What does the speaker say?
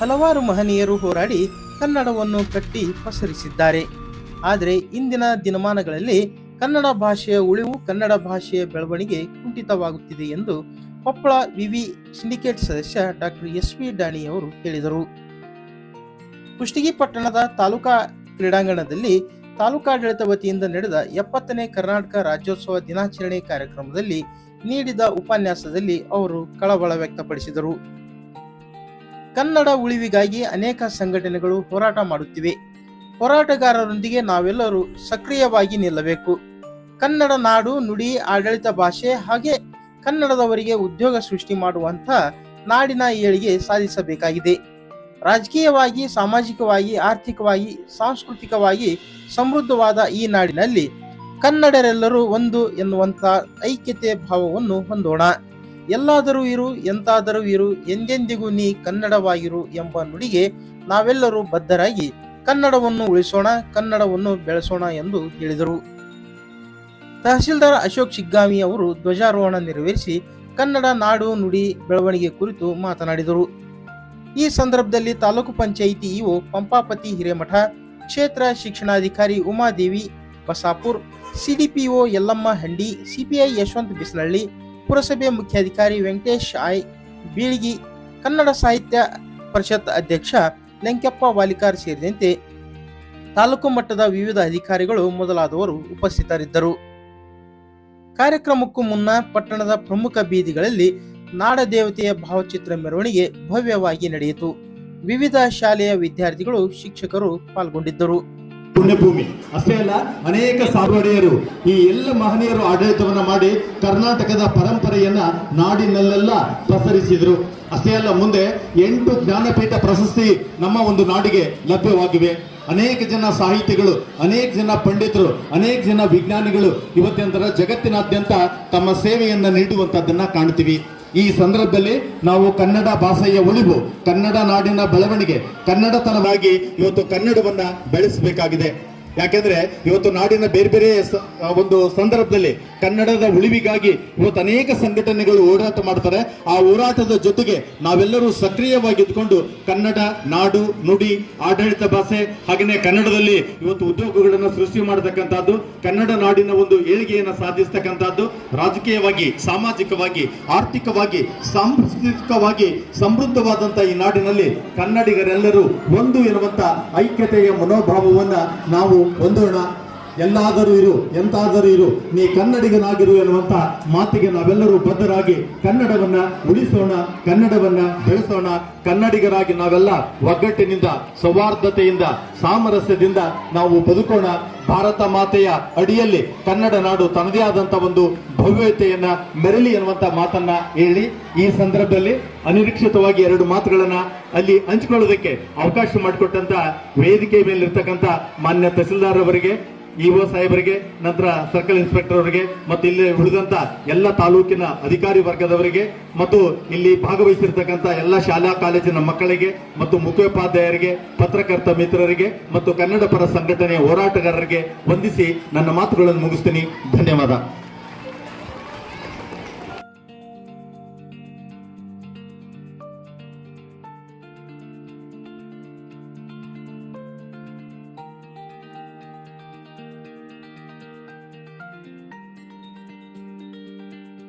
ಹಲವಾರು ಮಹನೀಯರು ಹೋರಾಡಿ ಕನ್ನಡವನ್ನು ಕಟ್ಟಿ ಪಸರಿಸಿದ್ದಾರೆ. ಆದರೆ ಇಂದಿನ ದಿನಮಾನಗಳಲ್ಲಿ ಕನ್ನಡ ಭಾಷೆಯ ಉಳಿವು ಕನ್ನಡ ಭಾಷೆಯ ಬೆಳವಣಿಗೆ ಕುಂಠಿತವಾಗುತ್ತಿದೆ ಎಂದು ಕೊಪ್ಪಳ ವಿವಿ ಸಿಂಡಿಕೇಟ್ ಸದಸ್ಯ ಡಾಕ್ಟರ್ ಎಸ್ ವಿ ಡಾಣಿ ಅವರು ಹೇಳಿದರು. ಕುಷ್ಟಗಿ ಪಟ್ಟಣದ ತಾಲೂಕಾ ಕ್ರೀಡಾಂಗಣದಲ್ಲಿ ತಾಲೂಕಾಡಳಿತ ವತಿಯಿಂದ ನಡೆದ ಎಪ್ಪತ್ತನೇ ಕರ್ನಾಟಕ ರಾಜ್ಯೋತ್ಸವ ದಿನಾಚರಣೆ ಕಾರ್ಯಕ್ರಮದಲ್ಲಿ ನೀಡಿದ ಉಪನ್ಯಾಸದಲ್ಲಿ ಅವರು ಕಳವಳ ವ್ಯಕ್ತಪಡಿಸಿದರು. ಕನ್ನಡ ಉಳಿವಿಗಾಗಿ ಅನೇಕ ಸಂಘಟನೆಗಳು ಹೋರಾಟ ಮಾಡುತ್ತಿವೆ. ಹೋರಾಟಗಾರರೊಂದಿಗೆ ನಾವೆಲ್ಲರೂ ಸಕ್ರಿಯವಾಗಿ ನಿಲ್ಲಬೇಕು. ಕನ್ನಡ ನಾಡು ನುಡಿ ಆಡಳಿತ ಭಾಷೆ ಹಾಗೆ ಕನ್ನಡದವರಿಗೆ ಉದ್ಯೋಗ ಸೃಷ್ಟಿ ಮಾಡುವಂಥ ನಾಡಿನ ಏಳಿಗೆ ಸಾಧಿಸಬೇಕಾಗಿದೆ. ರಾಜಕೀಯವಾಗಿ, ಸಾಮಾಜಿಕವಾಗಿ, ಆರ್ಥಿಕವಾಗಿ, ಸಾಂಸ್ಕೃತಿಕವಾಗಿ ಸಮೃದ್ಧವಾದ ಈ ನಾಡಿನಲ್ಲಿ ಕನ್ನಡರೆಲ್ಲರೂ ಒಂದು ಎನ್ನುವಂಥ ಐಕ್ಯತೆ ಭಾವವನ್ನು ಹೊಂದೋಣ. ಎಲ್ಲಾದರೂ ಇರು, ಎಂತಾದರೂ ಇರು, ಎಂದೆಂದಿಗೂ ನೀ ಕನ್ನಡವಾಗಿರು ಎಂಬ ನುಡಿಗೆ ನಾವೆಲ್ಲರೂ ಬದ್ಧರಾಗಿ ಕನ್ನಡವನ್ನು ಉಳಿಸೋಣ, ಕನ್ನಡವನ್ನು ಬೆಳೆಸೋಣ ಎಂದು ಹೇಳಿದರು. ತಹಸೀಲ್ದಾರ್ ಅಶೋಕ್ ಶಿಗ್ಗಾಮಿ ಅವರು ಧ್ವಜಾರೋಹಣ ನೆರವೇರಿಸಿ ಕನ್ನಡ ನಾಡು ನುಡಿ ಬೆಳವಣಿಗೆ ಕುರಿತು ಮಾತನಾಡಿದರು. ಈ ಸಂದರ್ಭದಲ್ಲಿ ತಾಲೂಕು ಪಂಚಾಯಿತಿ ಇಒ ಪಂಪಾಪತಿ ಹಿರೇಮಠ, ಕ್ಷೇತ್ರ ಶಿಕ್ಷಣಾಧಿಕಾರಿ ಉಮಾದೇವಿ ಬಸಾಪುರ್, ಸಿಡಿಪಿಒ ಯಲ್ಲಮ್ಮ ಹಂಡಿ, ಸಿಪಿಐ ಯಶವಂತ್ ಬಿಸ್ನಳ್ಳಿ ಪುರಸಭೆ ಮುಖ್ಯಾಧಿಕಾರಿ ವೆಂಕಟೇಶ್ ಆಯ್ ಬೀಳ್ಗಿ, ಕನ್ನಡ ಸಾಹಿತ್ಯ ಪರಿಷತ್ ಅಧ್ಯಕ್ಷ ಲೆಂಕಪ್ಪ ವಾಲಿಕಾರ್ ಸೇರಿದಂತೆ ತಾಲೂಕು ಮಟ್ಟದ ವಿವಿಧ ಅಧಿಕಾರಿಗಳು ಮೊದಲಾದವರು ಉಪಸ್ಥಿತರಿದ್ದರು. ಕಾರ್ಯಕ್ರಮಕ್ಕೂ ಮುನ್ನ ಪಟ್ಟಣದ ಪ್ರಮುಖ ಬೀದಿಗಳಲ್ಲಿ ನಾಡದೇವತೆಯ ಭಾವಚಿತ್ರ ಮೆರವಣಿಗೆ ಭವ್ಯವಾಗಿ ನಡೆಯಿತು. ವಿವಿಧ ಶಾಲೆಯ ವಿದ್ಯಾರ್ಥಿಗಳು ಶಿಕ್ಷಕರು ಪಾಲ್ಗೊಂಡಿದ್ದರು. ಪುಣ್ಯಭೂಮಿ. ಅಷ್ಟೇ ಅಲ್ಲ, ಅನೇಕ ಸಾರ್ವಡೆಯರು ಈ ಎಲ್ಲ ಮಹನೀಯರು ಆಡಳಿತವನ್ನ ಮಾಡಿ ಕರ್ನಾಟಕದ ಪರಂಪರೆಯನ್ನ ನಾಡಿನಲ್ಲೆಲ್ಲ ಪಸರಿಸಿದ್ರು ಅಷ್ಟೇ ಅಲ್ಲ, ಮುಂದೆ ಎಂಟು ಜ್ಞಾನಪೀಠ ಪ್ರಶಸ್ತಿ ನಮ್ಮ ಒಂದು ನಾಡಿಗೆ ಲಭ್ಯವಾಗಿವೆ. ಅನೇಕ ಜನ ಸಾಹಿತಿಗಳು, ಅನೇಕ ಜನ ಪಂಡಿತರು, ಅನೇಕ ಜನ ವಿಜ್ಞಾನಿಗಳು ಇವತ್ತಿನ ಜಗತ್ತಿನಾದ್ಯಂತ ತಮ್ಮ ಸೇವೆಯನ್ನ ನೀಡುವಂತದ್ದನ್ನ ಕಾಣ್ತೀವಿ. ಈ ಸಂದರ್ಭದಲ್ಲಿ ನಾವು ಕನ್ನಡ ಭಾಷೆಯ ಉಳಿವು, ಕನ್ನಡ ನಾಡಿನ ಬೆಳವಣಿಗೆ ಕನ್ನಡತನವಾಗಿ ಇವತ್ತು ಕನ್ನಡವನ್ನ ಬೆಳೆಸಬೇಕಾಗಿದೆ. ಯಾಕೆಂದ್ರೆ ಇವತ್ತು ನಾಡಿನ ಬೇರೆ ಬೇರೆ ಒಂದು ಸಂದರ್ಭದಲ್ಲಿ ಕನ್ನಡದ ಉಳಿವಿಗಾಗಿ ಇವತ್ತು ಅನೇಕ ಸಂಘಟನೆಗಳು ಹೋರಾಟ ಮಾಡ್ತಾರೆ. ಆ ಹೋರಾಟದ ಜೊತೆಗೆ ನಾವೆಲ್ಲರೂ ಸಕ್ರಿಯವಾಗಿ ಇದ್ಕೊಂಡು ಕನ್ನಡ, ನಾಡು, ನುಡಿ, ಆಡಳಿತ ಭಾಷೆ ಹಾಗೆಯೇ ಕನ್ನಡದಲ್ಲಿ ಇವತ್ತು ಉದ್ಯೋಗಗಳನ್ನು ಸೃಷ್ಟಿ ಮಾಡತಕ್ಕಂಥದ್ದು, ಕನ್ನಡ ನಾಡಿನ ಒಂದು ಏಳಿಗೆಯನ್ನು ಸಾಧಿಸ್ತಕ್ಕಂಥದ್ದು, ರಾಜಕೀಯವಾಗಿ, ಸಾಮಾಜಿಕವಾಗಿ, ಆರ್ಥಿಕವಾಗಿ, ಸಾಂಸ್ಕೃತಿಕವಾಗಿ ಸಮೃದ್ಧವಾದಂಥ ಈ ನಾಡಿನಲ್ಲಿ ಕನ್ನಡಿಗರೆಲ್ಲರೂ ಒಂದು ಎನ್ನುವಂಥ ಐಕ್ಯತೆಯ ಮನೋಭಾವವನ್ನು ನಾವು ಹೊಂದೋಣ. ಎಲ್ಲಾದರೂ ಇರು, ಎಂತಾದರೂ ಇರು, ನೀ ಕನ್ನಡಿಗನಾಗಿರು ಎನ್ನುವಂತ ಮಾತಿಗೆ ನಾವೆಲ್ಲರೂ ಬದ್ಧರಾಗಿ ಕನ್ನಡವನ್ನ ಉಳಿಸೋಣ, ಕನ್ನಡವನ್ನ ಬೆಳೆಸೋಣ, ಕನ್ನಡಿಗರಾಗಿ ನಾವೆಲ್ಲ ಒಗ್ಗಟ್ಟಿನಿಂದ, ಸೌಹಾರ್ದತೆಯಿಂದ, ಸಾಮರಸ್ಯದಿಂದ ನಾವು ಬದುಕೋಣ. ಭಾರತ ಮಾತೆಯ ಅಡಿಯಲ್ಲಿ ಕನ್ನಡ ನಾಡು ತನ್ನದೇ ಆದಂತ ಒಂದು ಭವ್ಯತೆಯನ್ನ ಮೆರಲಿ ಎನ್ನುವಂತ ಮಾತನ್ನ ಹೇಳಿ, ಈ ಸಂದರ್ಭದಲ್ಲಿ ಅನಿರೀಕ್ಷಿತವಾಗಿ ಎರಡು ಮಾತುಗಳನ್ನ ಅಲ್ಲಿ ಹಂಚಿಕೊಳ್ಳೋದಕ್ಕೆ ಅವಕಾಶ ಮಾಡಿಕೊಟ್ಟಂತ ವೇದಿಕೆ ಮೇಲೆ ಇರ್ತಕ್ಕಂಥ ಮಾನ್ಯ ತಹಸೀಲ್ದಾರ್ ಅವರಿಗೆ ಇಒ ಸಾಹೇಬರಿಗೆ, ನಂತರ ಸರ್ಕಲ್ ಇನ್ಸ್ಪೆಕ್ಟರ್ ಅವರಿಗೆ, ಮತ್ತು ಇಲ್ಲಿ ಉಳಿದಂತ ಎಲ್ಲ ತಾಲೂಕಿನ ಅಧಿಕಾರಿ ವರ್ಗದವರಿಗೆ, ಮತ್ತು ಇಲ್ಲಿ ಭಾಗವಹಿಸಿರ್ತಕ್ಕಂಥ ಎಲ್ಲ ಶಾಲಾ ಕಾಲೇಜಿನ ಮಕ್ಕಳಿಗೆ, ಮತ್ತು ಮುಖ್ಯೋಪಾಧ್ಯಾಯರಿಗೆ, ಪತ್ರಕರ್ತ ಮಿತ್ರರಿಗೆ, ಮತ್ತು ಕನ್ನಡ ಪರ ಸಂಘಟನೆಯ ಹೋರಾಟಗಾರರಿಗೆ ವಂದಿಸಿ ನನ್ನ ಮಾತುಗಳನ್ನು ಮುಗಿಸ್ತೀನಿ. ಧನ್ಯವಾದ.